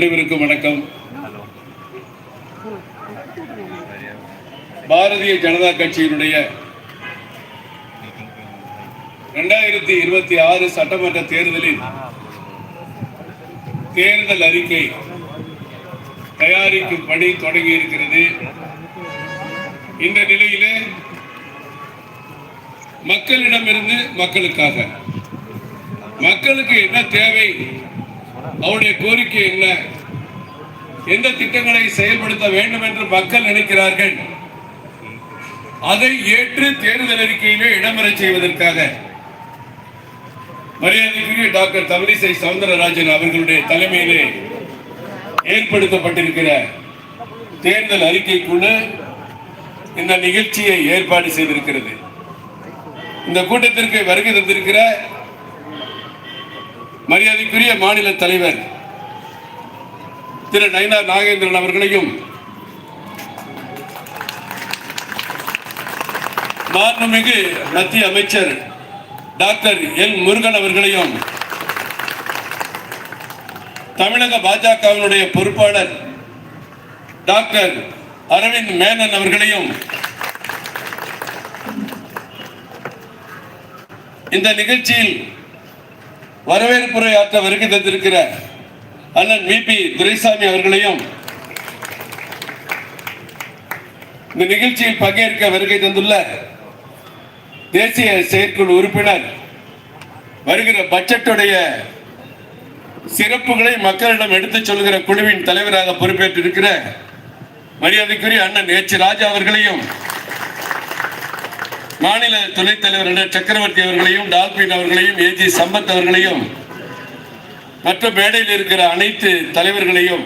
அனைவருக்கும் வணக்கம். பாரதிய ஜனதா கட்சியினுடைய இரண்டாயிரத்தி இருபத்தி ஆறு சட்டமன்ற தேர்தலில் தேர்தல் அறிக்கை தயாரிக்கும் பணி தொடங்கி இருக்கிறது. இந்த நிலையிலே மக்களிடமிருந்து மக்களுக்காக மக்களுக்கு என்ன தேவை? அவருடைய கோரிக்கை என்ன? எந்த திட்டங்களை செயல்படுத்த வேண்டும் என்று மக்கள் நினைக்கிறார்கள்? அதை ஏற்று தேர்தல் அறிக்கையிலே இடம்பெற செய்வதற்காக. மரியாதைக்குரிய டாக்டர் தமிழிசை சவுந்தரராஜன் அவர்களுடைய தலைமையிலே ஏற்படுத்தப்பட்டிருக்கிற தேர்தல் அறிக்கைக்குழு இந்த நிகழ்ச்சியை ஏற்பாடு செய்திருக்கிறது. இந்த கூட்டத்திற்கு வருகை தந்திருக்கிற மரியாதைக்குரிய மாநில தலைவர் திரு நயனார் நாகேந்திரன் அவர்களையும் மாண்புமிகு மத்திய அமைச்சர் டாக்டர் எல் முருகன் அவர்களையும் தமிழக பாஜகவினுடைய பொறுப்பாளர் டாக்டர் அரவிந்த் மேனன் அவர்களையும் இந்த நிகழ்ச்சியில் வரவேற்புரை ஆற்ற வருகை தந்திருக்கிற அண்ணன் விபி துரைசாமி அவர்களையும் இந்த நிகழ்ச்சியில் பங்கேற்க வருகை தந்துள்ள தேசிய செயற்குழு உறுப்பினர் வருகிற பட்ஜெட்டுடைய சிறப்புகளை மக்களிடம் எடுத்துச் சொல்கிற குழுவின் தலைவராக பொறுப்பேற்றிருக்கிற மரியாதைக்குரிய அண்ணன் எச் ராஜா அவர்களையும் மாநில துணைத் தலைவர் சக்கரவர்த்தி அவர்களையும் டால்பின் அவர்களையும் ஏஜி சம்பத் அவர்களையும் மற்ற மேடையில் இருக்கிற அனைத்து தலைவர்களையும்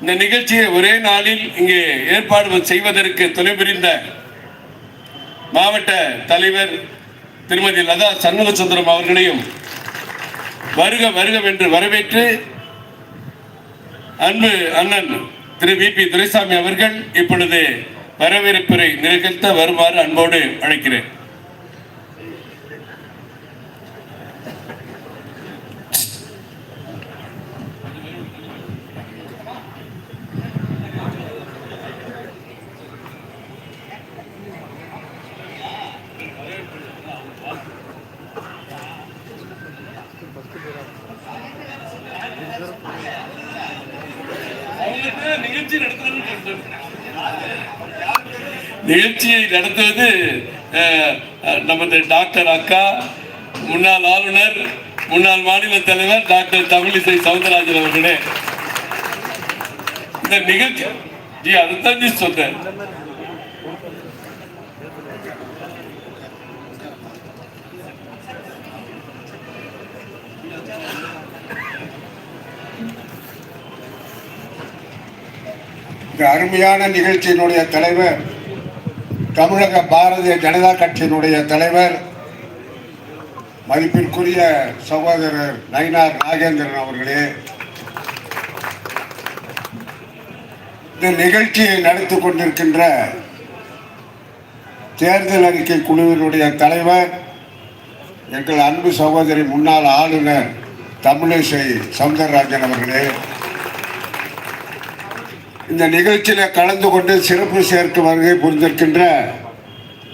இந்த நிகழ்ச்சியை ஒரே நாளில் இங்கே ஏற்பாடு செய்வதற்கு துணை புரிந்த மாவட்ட தலைவர் திருமதி லதா சண்முகசுந்தரம் அவர்களையும் வருக வருக என்று வரவேற்று அன்பு அண்ணன் திரு வி பி துரைசாமி அவர்கள் இப்பொழுது வரவேற்புரை நிகழ்த்த வருமாறு அன்போடு அழைக்கிறேன். நிகழ்ச்சி நடத்துறேன்னு நிகழ்ச்சியை நடத்துவது அஹ், நமது டாக்டர் அக்கா முன்னாள் ஆளுநர் முன்னாள் மாநில தலைவர் டாக்டர் தமிழிசை சவுந்தரராஜன் அவர்களே. இந்த நிகழ்ச்சி ஜி அதுதான் சொல்றேன் இந்த அருமையான நிகழ்ச்சியினுடைய தலைவர் தமிழக பாரதிய ஜனதா கட்சியினுடைய தலைவர் மதிப்பிற்குரிய சகோதரர் நயினார் நாகேந்திரன் அவர்களே இந்த நிகழ்ச்சியை நடத்தி கொண்டிருக்கின்ற தேர்தல் அறிக்கை குழுவினுடைய தலைவர் எங்கள் அன்பு சகோதரி முன்னாள் ஆளுநர் தமிழிசை சவுந்தரராஜன் அவர்களே இந்த நிகழ்ச்சியில் கலந்து கொண்டு சிறப்பு சேர்க்க வருகை புரிந்திருக்கின்ற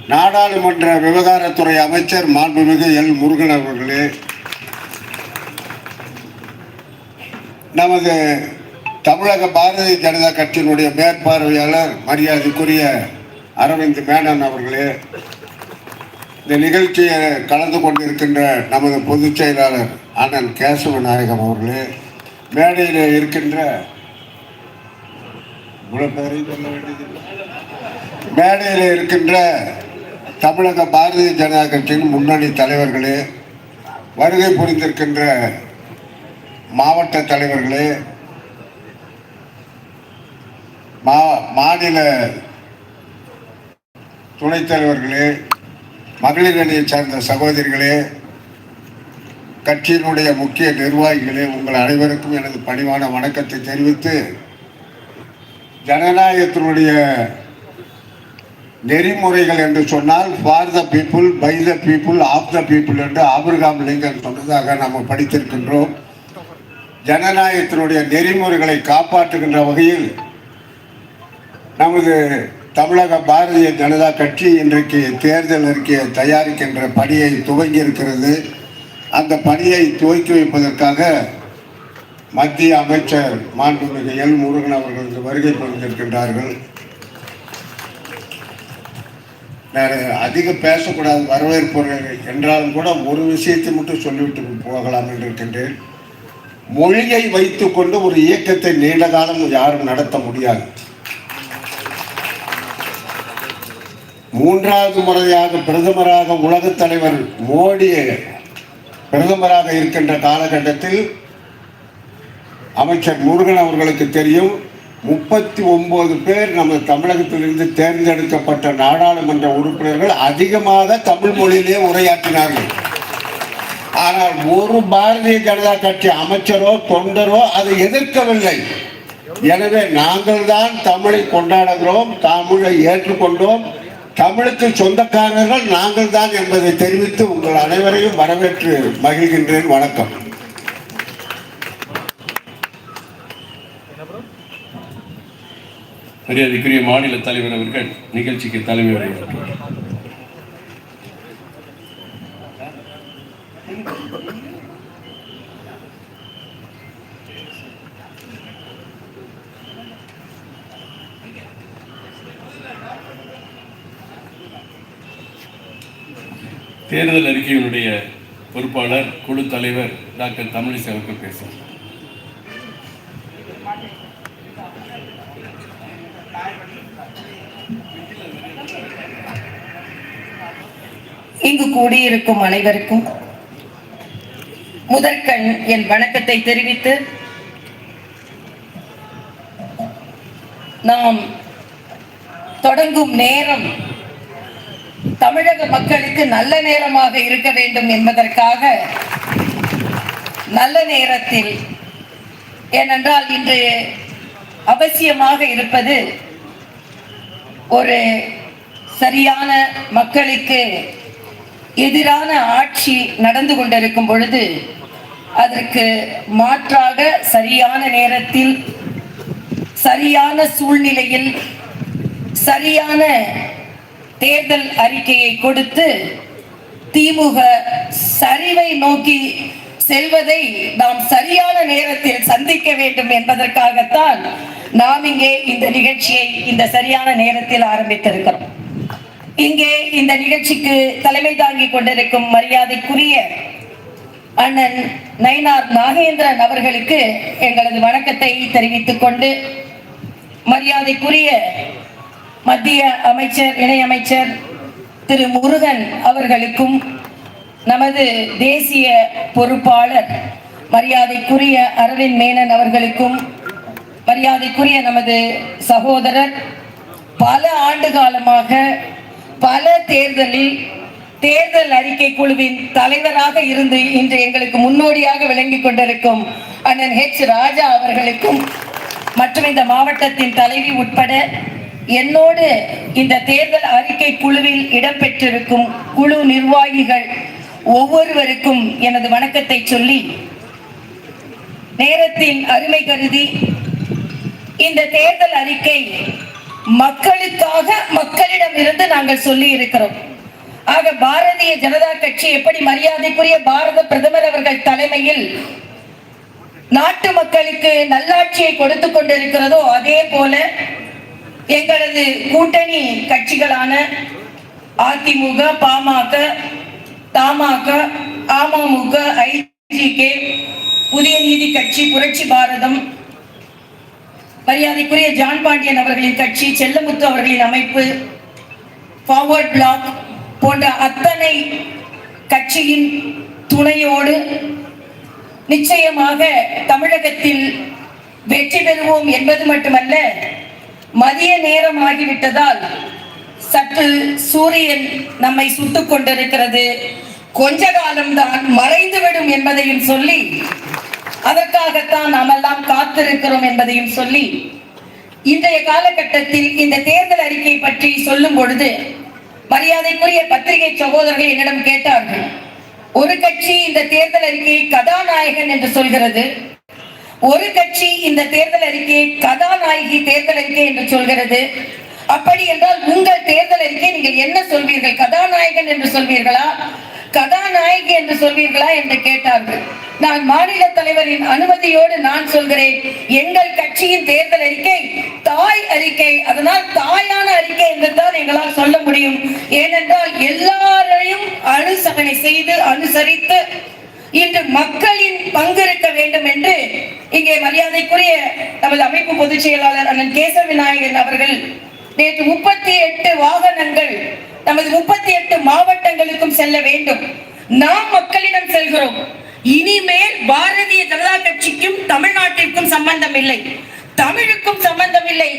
நாடாளுமன்ற விவகாரத்துறை அமைச்சர் மாண்புமிகு எல் முருகன் அவர்களே நமது தமிழக பாரதிய ஜனதா கட்சியினுடைய மேற்பார்வையாளர் மரியாதைக்குரிய அரவிந்த் மேனன் அவர்களே இந்த நிகழ்ச்சியை கலந்து கொண்டிருக்கின்ற நமது பொதுச் செயலாளர் அண்ணன் கேசவ நாயகம் அவர்களே மேடையில் இருக்கின்ற வேண்டியதில்லை. மேடையில் இருக்கின்ற தமிழக பாரதிய ஜனதா கட்சியின் முன்னணி தலைவர்களே வருகை புரிந்திருக்கின்ற மாவட்ட தலைவர்களே மா மாநில துணைத் தலைவர்களே மகளிர் அணியை சார்ந்த சகோதரிகளே கட்சியினுடைய முக்கிய நிர்வாகிகளே உங்கள் அனைவருக்கும் எனது பணிவான வணக்கத்தை தெரிவித்து ஜனநாயகத்தினுடைய நெறிமுறைகள் என்று சொன்னால் for the people by the people of the people என்று ஆபிரகாம் லிங்கன் சொன்னதாக நாம் படித்திருக்கின்றோம். ஜனநாயகத்தினுடைய நெறிமுறைகளை காப்பாற்றுகின்ற வகையில் நமது தமிழக பாரதிய ஜனதா கட்சி இன்றைக்கு தேர்தல் அறிக்கையை தயாரிக்கின்ற பணியை துவங்கி இருக்கிறது அந்த பணியை துவக்கி வைப்பதற்காக மத்திய அமைச்சர் மாண்புமிகு எல் முருகன் அவர்கள் இங்கு வருகை புரிந்திருக்கின்றார்கள். வேற அதிகம் பேசக்கூடாது வரவேற்பு என்றாலும் கூட ஒரு விஷயத்தை மட்டும் சொல்லிவிட்டு போகலாம் என்று இருக்கின்றேன் மொழியை வைத்துக்கொண்டு ஒரு இயக்கத்தை நீண்ட காலம் யாரும் நடத்த முடியாது. மூன்றாவது முறையாக பிரதமராக உலகத் தலைவர் மோடி பிரதமராக இருக்கின்ற காலகட்டத்தில் அமைச்சர் முருகன் அவர்களுக்கு தெரியும் முப்பத்தி ஒன்பது பேர் நம்ம தமிழகத்திலிருந்து தேர்ந்தெடுக்கப்பட்ட நாடாளுமன்ற உறுப்பினர்கள் அதிகமாக தமிழ் மொழியிலே உரையாற்றினார்கள். ஆனால் ஒரு பாரதிய ஜனதா கட்சி அமைச்சரோ தொண்டரோ அதை எதிர்க்கவில்லை. எனவே நாங்கள் தான் தமிழை கொண்டாடுகிறோம் தமிழை ஏற்றுக்கொண்டோம். தமிழுக்கு சொந்தக்காரர்கள் நாங்கள் தான் என்பதை தெரிவித்து உங்கள் அனைவரையும் வரவேற்று மகிழ்கின்றேன். வணக்கம். மரியாதைக்குரிய மாநில தலைவர் அவர்கள் நிகழ்ச்சிக்கு தலைமை வகிக்கிறார் தேர்தல் அறிக்கையினுடைய பொறுப்பாளர் குழு தலைவர் டாக்டர் தமிழிசை அவர்கள் பேசுகிறார் இங்கு கூடியிருக்கும் அனைவருக்கும் முதற்கண் என் வணக்கத்தை தெரிவித்து நாம் தொடங்கும் நேரம் தமிழக மக்களுக்கு நல்ல நேரமாக இருக்க வேண்டும் என்பதற்காக நல்ல நேரத்தில் ஏனென்றால் இன்று அவசியமாக இருப்பது ஒரு சரியான மக்களுக்கு எதிரான ஆட்சி நடந்து கொண்டிருக்கும் பொழுது அதற்கு மாற்றாக சரியான நேரத்தில் சரியான சூழ்நிலையில் சரியான தேர்தல் அறிக்கையை கொடுத்து திமுக சரிவை நோக்கி செல்வதை நாம் சரியான நேரத்தில் சந்திக்க வேண்டும் என்பதற்காகத்தான் நாம் இங்கே இந்த நிகழ்ச்சியை இந்த சரியான நேரத்தில் ஆரம்பித்திருக்கிறோம். இங்கே இந்த நிகழ்ச்சிக்கு தலைமை தாங்கி கொண்டிருக்கும் மரியாதைக்குரிய அண்ணன் நயினார் நாகேந்திரன் அவர்களுக்கு எங்களது வணக்கத்தை தெரிவித்துக் கொண்டு மரியாதைக்குரிய மத்திய அமைச்சர் இணையமைச்சர் திரு முருகன் அவர்களுக்கும் நமது தேசிய பொறுப்பாளர் மரியாதைக்குரிய அரவிந்த் மேனன் அவர்களுக்கும் மரியாதைக்குரிய நமது சகோதரர் பல ஆண்டு காலமாக பல தேர்தலில் தேர்தல் அறிக்கை குழுவின் தலைவராக இருந்து இன்று எங்களுக்கு முன்னோடியாக விளங்கிக் கொண்டிருக்கும் அண்ணன் ஹெச் ராஜா அவர்களுக்கும் மற்றும் இந்த மாவட்டத்தின் தலைவி உட்பட என்னோடு இந்த தேர்தல் அறிக்கை குழுவில் இடம்பெற்றிருக்கும் குழு நிர்வாகிகள் ஒவ்வொருவருக்கும் எனது வணக்கத்தை சொல்லி நேரத்தின் அருமை கருதி இந்த தேர்தல் அறிக்கை மக்களுக்காக மக்களிடம் இருந்து நாங்கள் சொல்லி இருக்கிறோம் ஆக பாரதிய ஜனதா கட்சி எப்படி மரியாதைக்குரிய பாரத பிரதமர் அவர்கள் தலைமையில் நாட்டு மக்களுக்கு நல்லாட்சியை கொடுத்து கொண்டிருக்கிறதோ அதே போல எங்களது கூட்டணி கட்சிகளான அதிமுக பாமக தமாக அமமுக ஐஜிகே புதிய நீதி கட்சி புரட்சி பாரதம் மரியாதைக்குரிய ஜான் பாண்டியன் அவர்களின் கட்சி செல்லமுத்து அவர்களின் அமைப்பு ஃபார்வர்ட் பிளாக் போன்ற அத்தனை கட்சியின் துணையோடு நிச்சயமாக தமிழகத்தில் வெற்றி பெறுவோம் என்பது மட்டுமல்ல மதிய நேரம் ஆகிவிட்டதால் சற்று சூரியன் நம்மை சுட்டுக் கொண்டிருக்கிறது. கொஞ்ச காலம்தான் மறைந்துவிடும் என்பதையும் சொல்லி அதற்காகத்தான் நாம் எல்லாம் காத்திருக்கிறோம் என்பதையும் சொல்லி இன்றைய காலகட்டத்தில் இந்த தேர்தல் அறிக்கை பற்றி சொல்லும் பொழுது மரியாதைக்குரிய பத்திரிகை சகோதரர்கள் என்னிடம் கேட்டார்கள் ஒரு கட்சி இந்த தேர்தல் அறிக்கையை கதாநாயகன் என்று சொல்கிறது? ஒரு கட்சி இந்த தேர்தல் அறிக்கையை கதாநாயகி தேர்தல் அறிக்கை என்று சொல்கிறது? அப்படி என்றால் உங்கள் தேர்தல் அறிக்கை நீங்கள் என்ன சொல்வீர்கள்? கதாநாயகன் என்று சொல்வீர்களா? கதாநாயகி என்று சொல்வீர்களா என்று கேட்டார்கள். நான் மாநில தலைவரின் அனுமதியோடு நான் சொல்கிறேன். எங்கள் கட்சியின் தேர்தல் அறிக்கை தாய் அறிக்கை. அதனால் தாயான அறிக்கை என்று தான் எங்களால் சொல்ல முடியும். ஏனென்றால் எல்லாரையும் அனுசரணை செய்து அனுசரித்து இன்று மக்களின் பங்கு இருக்க வேண்டும் என்று இங்கே மரியாதைக்குரிய நமது அமைப்பு பொதுச் செயலாளர் அண்ணன் கேசவ விநாயகன் அவர்கள் நேற்று முப்பத்தி எட்டு வாகனங்கள் நமது முப்பத்தி எட்டு மாவட்டங்களுக்கும் செல்ல வேண்டும். நாம் மக்களிடம் செல்கிறோம். இனிமேல் பாரதிய ஜனதா கட்சிக்கும் தமிழ்நாட்டிற்கும் சம்பந்தம் இல்லை. தமிழுக்கும் சம்பந்தம் இல்லை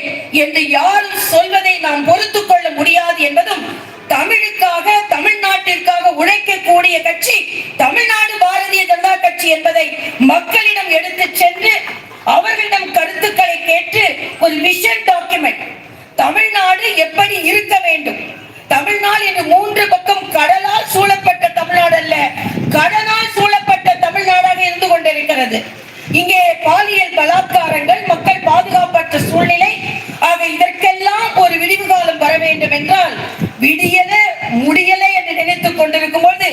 என்று யாரும் சொல்வதை நாம் பொறுத்து கொள்ள முடியாது என்பதும் தமிழுக்காக தமிழ்நாட்டிற்காக உழைக்கக்கூடிய கட்சி தமிழ்நாடு பாரதிய ஜனதா கட்சி என்பதை மக்களிடம் எடுத்து சென்று அவர்களிடம் கருத்துக்களை கேட்டு ஒரு விஷன் டாக்குமெண்ட் தமிழ்நாடு எப்படி இருக்க வேண்டும்? தமிழ்நாடு என்று மூன்று பக்கம் கடலால் சூழப்பட்ட தமிழ்நாடு அல்ல கடலால் சூழப்பட்ட தமிழ்நாடாக இருந்து கொண்டிருக்கிறது. இங்கே பாலியல் பலாத்காரங்கள் மக்கள் பாதுகாப்பற்ற சூழ்நிலை ஆக இதற்கெல்லாம் ஒரு விடிவு காலம் வர வேண்டும் என்றால் விடிய முடியல என்று நினைத்துக் கொண்டிருக்கும் போது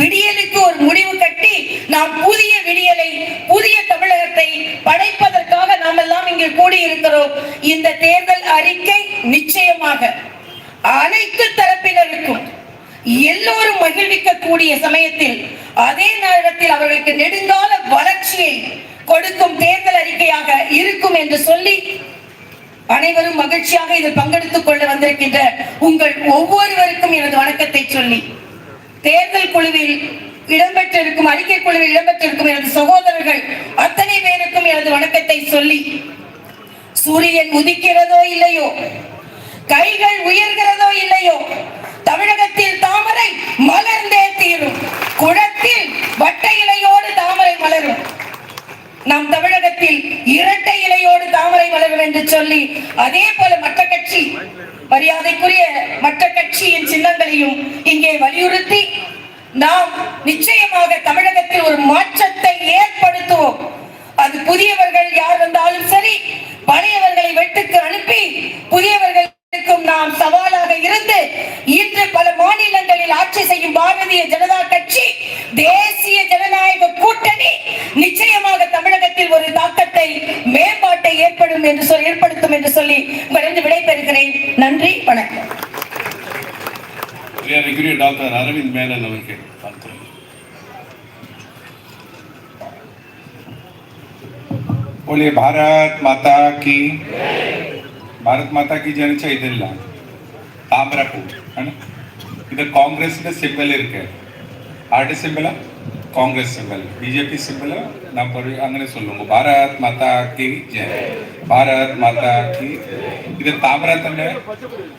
விடியலுக்கு ஒரு முடிவு கட்டி நாம் புதிய விடியலை புதிய தமிழகத்தை படைப்பதற்காக நாம் எல்லாம் இங்கே கூடியிருக்கிறோம் இந்த தேர்தல் அறிக்கை நிச்சயமாக அனைத்து தரப்பினருக்கும் எல்லோரும் மகிழ்விக்கக்கூடிய சமயத்தில் அதே நேரத்தில் அவர்களுக்கு நெடுங்கால வளர்ச்சியை கொடுக்கும் தேர்தல் அறிக்கையாக இருக்கும் என்று சொல்லி அனைவரும் மகிழ்ச்சியாக இதில் பங்கெடுத்துக் கொள்ள வந்திருக்கின்ற உங்கள் ஒவ்வொருவருக்கும் எனது வணக்கத்தை சொல்லி தேர்தல் குழுவில் இடம்பெற்றிருக்கும் அறிக்கை குழுவில் இடம்பெற்றிருக்கும் எனது சகோதரர்கள் அத்தனை பேருக்கும் எனது வணக்கத்தை சொல்லி சூரியன் உதிக்கிறதோ இல்லையோ? கைகள் உயர்கிறதோ இல்லையோ? தமிழகத்தில் தாமரை மலர்ந்தே தீரும். குளத்தில் வட்ட இலையோடு தாமரை மலரும். நம் தமிழகத்தில் இரட்டை இலையோடு தாமரை மலரும் என்று சொல்லி அதே போல மற்ற கட்சி மரியாதைக்குரிய மற்ற கட்சியின் சின்னங்களையும் இங்கே வலியுறுத்தி நாம் நிச்சயமாக தமிழகத்தில் ஒரு மாற்றத்தை ஏற்படுத்துவோம். அது புதியவர்கள் யார் வந்தாலும் சரி பழையவர்களை வெட்டுக்கு அனுப்பி புதியவர்களுக்கும் நாம் சவாலாக இருந்து இன்று பல மாநிலங்களில் ஆட்சி செய்யும் பாரதிய ஜனதா கட்சி தேசிய ஜனநாயக கூட்டணி நிச்சயமாக தமிழகத்தில் ஒரு தாக்கத்தை மேம்பாட்டை ஏற்படும் என்று சொல்லி ஏற்படுத்தும் என்று சொல்லி உங்களிடம் விடைபெறுகிறேன். நன்றி வணக்கம். டாக்டர் அரவிந்த் மேனன் அவர்கள். बोले भारत माता की भारत माता की जन चाहिए दिल है ना? कांग्रेस का सिंबल है। क्या आरटे symbol Congress symbol. BJP symbol है? ना पर अंग्रेज़ सुन भारत माता की जय। भारत माता की इधर ताम्रा तो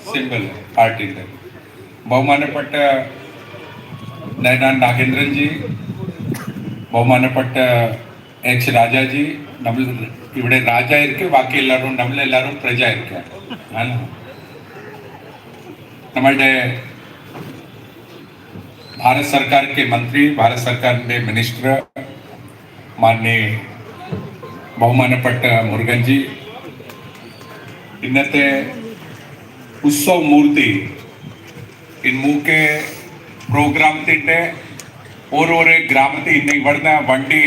सिंबल पार्टी का बहुमान पट्ट नैना नागेंद्रन जी। बहुमान पट्टे, एच राजा जी। നമ്മൾ ഇവിടെ രാജ ഇരിക്കെ ബാക്കി എല്ലാവരും നമ്മളെല്ലാവരും പ്രജ ഇരിക്കുക ആണ്. നമ്മളുടെ ഭാരത് സർക്കാർ के मंत्री ഭാരത് സർക്കാരിന്റെ മിനിസ്റ്റർ മാന്യ ബഹുമാനപ്പെട്ട മുരുകൻജി ഇന്നത്തെ ഉത്സവ മൂർത്തി ഇന്നൂക്കെ പ്രോഗ്രാമത്തിന്റെ ഓരോരോ ഗ്രാമത്തിൽ ഇന്ന് ഇവിടുന്ന് വണ്ടി